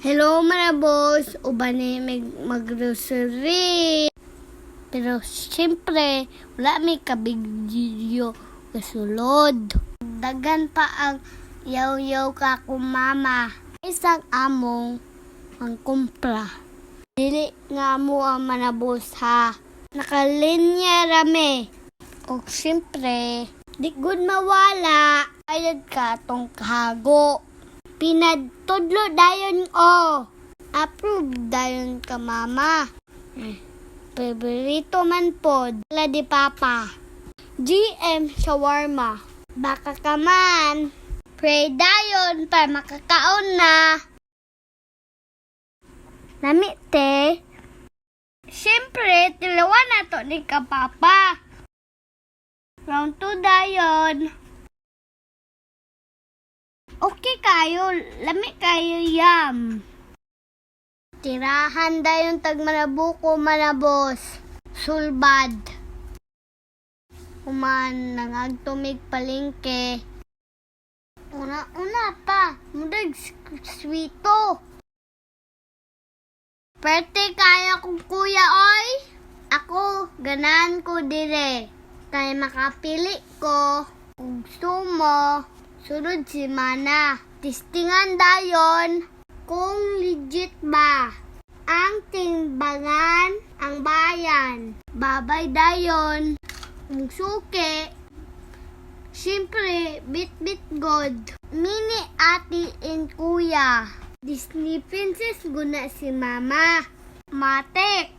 Hello mga boss, uban ni mag mag-grocery. Pero siyempre, wala may kabigyo kasulod. Dagan pa ang yaw-yaw ka kumama. Isang among ang kumpra. Dili nga mo ang manabos ha. Nakalinya rame. O siyempre, di good mawala. Ayad ka tong kahago. Pinadtudlo dayon o. Approve dayon ka mama. Eh, Paborito man pod. Wala di papa. GM shawarma. Baka ka man. Pray dayon para makakaon na. Nami te. Siyempre, tilawan na to ni ka papa. Round 2 dayon. Okay kayo, lami kayo yam. Tirahan dayon tag manabuko manabos. Sulbad. Human nangagtumig palingke. Una-una pa, mudag sweeto. Pwerte kaya kong kuya oy. Ako, ganan ko dire. Kaya makapili ko. Gusto mo, sunod si Mana. Tistingan dayon kung legit ba. Ang timbangan ang bayan. Babay dayon. Kung suki, Siyempre, bit-bit god. Mini ati and kuya. Disney princess guna si mama. Matek.